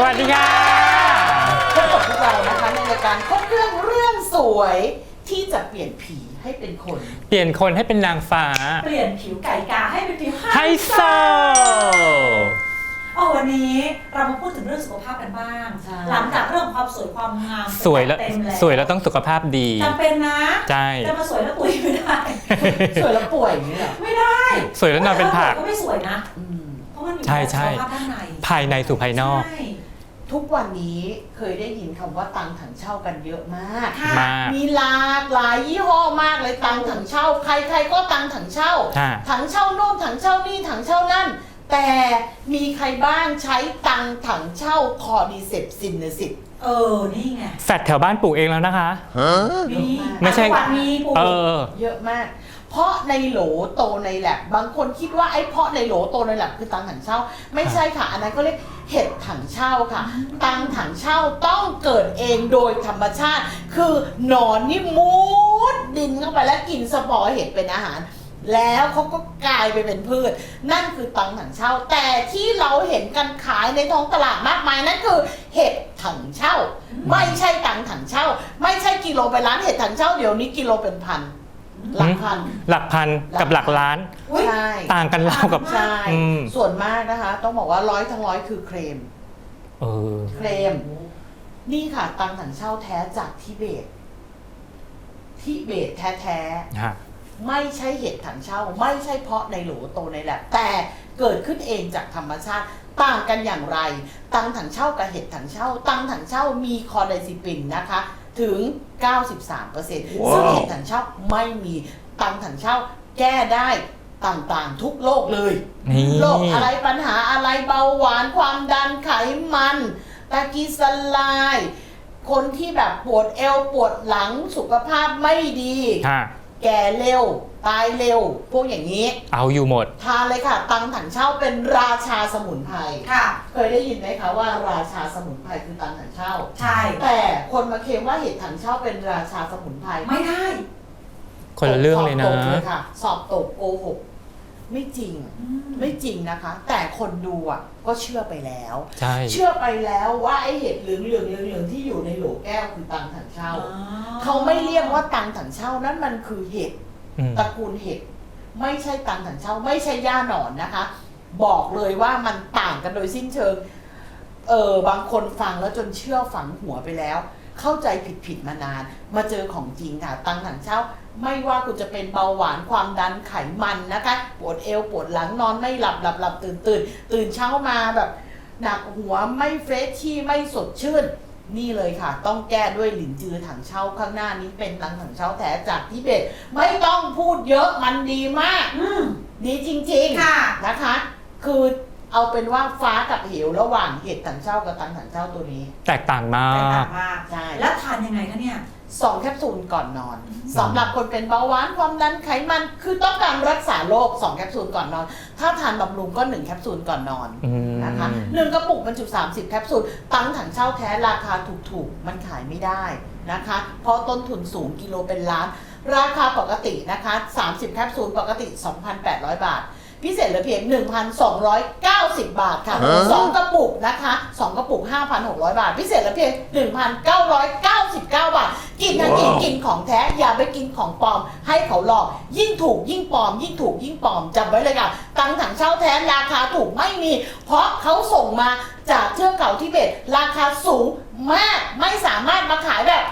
สวัสดีค่ะ พบกับพวกเรานะคะในรายการครบเรื่องเรื่องสวยที่จะเปลี่ยนผีให้เป็นคน เปลี่ยนคนให้เป็นนางฟ้า เปลี่ยนผิวไก่กาให้เป็นผิวไฮโซเอาวันนี้เรามาพูดถึงเรื่องสุขภาพกันบ้าง ใช่ หลังจากเรื่องความสวยความงามสวยแล้วเต็มแล้วสวยแล้วต้องสุขภาพดี จำเป็นนะใช่ จะมาสวยแล้วตุยไม่ได้ สวยแล้วป่วยอย่างนี้เหรอไม่ได้สวยแล้วนอนเป็นผัก ก็ไม่สวยนะอืมเพราะมันอยู่ใช่ในใช่ สุขภาพด้านในภายในสู่ภายนอก ใช่ ทุกวันนี้เคยได้ยินคำว่าตังถังเช่ากันเยอะมาก ค่ะ มาก มีหลากหลายยี่ห้อมากเลยตังถังเช่า ใครๆก็ตังถังเช่าค่ะถังเช่าโน่นถังเช่านี่ถังเช่านั่น แต่มีใครบ้างใช้ตังถังเช่าคอดีเซปซินเนสิต เออ นี่ไงแฟดแถวบ้านปลูกเองแล้วนะคะมีไม่ใช่จังหวัดมีปู เออ เยอะมาก เพราะในโหลโตในแลบบางคนคิดว่าไอ้เพาะในโหลโตในแลบคือตังถังเช่า ไม่ใช่ค่ะ อันนั้นก็เรียกเห็ดถังเช่าค่ะ ตังถังเช่าต้องเกิดเองโดยธรรมชาติ คือหนอนนี่มุดดินเข้าไปแล้วกินสปอร์เห็ดเป็นอาหาร แล้วเขาก็กลายไปเป็นพืช นั่นคือตังถังเช่า แต่ที่เราเห็นกันขายในท้องตลาดมากมายนั่นคือเห็ดถังเช่า ไม่ใช่ตังถังเช่า ไม่ใช่กิโลไปร้านเห็ดถังเช่าเดี๋ยวนี้กิโลเป็นพัน หลักพัน หลักพันกับหลักล้านอุ๊ยใช่ต่างกันราวกับใช่อืมส่วนมากนะคะ ต้องบอกว่าร้อยทั้งร้อยคือเครมเออ เครมนี่ค่ะ ตังถังเช่าแท้จากทิเบตทิเบตแท้ฮะ ๆไม่ใช่เห็ดถังเช่า ไม่ใช่เพาะในโหลโตในแลบแต่เกิดขึ้นเองจากธรรมชาติ ต่างกันอย่างไร ตังถังเช่ากับเห็ดถังเช่า ตังถังเช่ามีคอไดซิปินนะคะ ถึง 93%ซึ่งเห็ดถังเช่าไม่มีตังถังเช่าแก้ได้ต่างๆ ทุกโรคเลยนี่โรคอะไรปัญหาอะไรเบาหวานความดันไขมัน ตะกีสลาย คนที่แบบปวดเอวปวดหลังสุขภาพไม่ดีฮะ แก่เร็ว ตายเร็ว พวกอย่างนี้ เอาอยู่หมด ทานเลยค่ะ ตังถังเช่าเป็นราชาสมุนไพรค่ะ เคยได้ยินไหมคะว่าราชาสมุนไพรคือตังถังเช่า ใช่ แต่คนมาเคลมว่าเห็ดถังเช่าเป็นราชาสมุนไพรไม่ได้คนละเรื่องเลยนะ สอบตกเลยค่ะสอบตกโกหก ไม่จริง ไม่จริงนะคะ แต่คนดูอะก็เชื่อไปแล้ว ใช่ เชื่อไปแล้วว่าไอเห็ดเหลืองเหลืองเหลืองเหลืองที่อยู่ในโหลแก้วคือตังถังเช่า เขาไม่เรียกว่าตังถังเช่านั่นมันคือเห็ดอืม ตระกูลเห็ดไม่ใช่ตังถังเช่า ไม่ใช่ย่าหนอนนะคะ บอกเลยว่ามันต่างกันโดยสิ้นเชิง เออบางคนฟังแล้วจนเชื่อฝังหัวไปแล้ว เข้าใจผิดผิดๆมานาน มาเจอของจริงค่ะ ตังถังเช่าไม่ว่าคุณจะเป็นเบาหวานความดันไขมันนะคะ ปวดเอวปวดหลังนอนไม่หลับหลับหลับตื่นตื่นตื่นเช้ามาแบบหนักหัวไม่เฟรชชี่ไม่สดชื่นนี่เลยค่ะ ต้องแก้ด้วยหลินจือถังเช่าข้างหน้านี้เป็นตังถังเช่าแท้จากทิเบตไม่ต้องพูดเยอะมันดีมากอืมดีจริงค่ะๆนะคะ คือ เอาเป็นว่าฟ้ากับเหวระหว่างเห็ดถังเช่ากับตังถังเช่าตัวนี้ แตกต่างมาแตกต่าก งมากใช่ แล้วทานยังไงคะเนี่ย สองแคปซูลก่อนนอนสำหรับคนเป็นเบาหวานความดันไขมัน คือต้องการรักษาโรคสองแคปซูลก่อนนอน ถ้าทานบำรุงก็หนึ่งแคปซูลก่อนนอนอืม นะคะหนึ่งกระปุกบรรจุ 30 แคปซูลตังถังเช่าแท้ราคาถูกๆ มันขายไม่ได้นะคะ เพราะต้นทุนสูงกิโลเป็นล้าน ราคาปกตินะคะ 30 แคปซูลปกติ 2,800 บาท พิเศษเหลือเพียง 1,290 บาทค่ะสองกระปุกนะคะ 2 กระปุก 5,600 บาท พิเศษเหลือเพียง 1,999 บาท กินทั้งกินกินของแท้ อย่าไปกินของปลอม ให้เขาหลอก ยิ่งถูกยิ่งปลอม ยิ่งถูกยิ่งปลอมจำไว้เลยค่ะ ตังถังเช่าแท้ราคาถูกไม่มี เพราะเขาส่งมาจากเทือกเขาทิเบต ราคาสูงมาก ไม่สามารถมาขายแบบ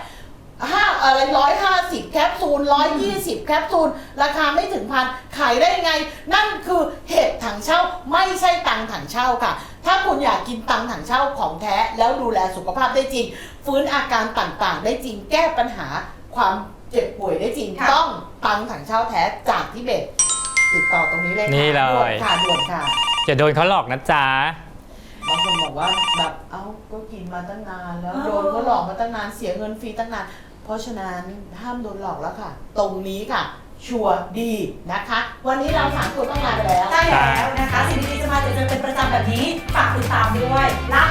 ห้าอะไรร้อยห้าสิบแคปซูลร้อยยี่สิบแคปซูลราคาไม่ถึงพันขายได้ไง นั่นคือเห็ดถังเช่าไม่ใช่ตังถังเช่าค่ะ ถ้าคุณอยากกินตังถังเช่าของแท้แล้วดูแลสุขภาพได้จริง ฟื้นอาการต่างๆ ได้จริงแก้ปัญหาความเจ็บป่วยได้จริง ค่ะ ต้องตังถังเช่าแท้จากทิเบตติดต่อตรงนี้เลยค่ะนี่เลย ด่วนค่ะด่วนค่ะอย่าโดนเขาหลอกนะจ๊ะ บางคนบอกว่าแบบเอ้าก็กินมาตั้งนานแล้วเออโดนเขาหลอกมาตั้งนานเสียเงินฟรีตั้งนาน เพราะฉะนั้นห้ามโดนหลอกแล้วค่ะ ตรงนี้ค่ะ ชัวร์ดีนะคะ วันนี้เราสามคนต้องลาไปแล้วใช่แล้วนะคะสิ่งดีๆจะมาเจอเป็นประจำแบบนี้ ฝากติดตามด้วยลา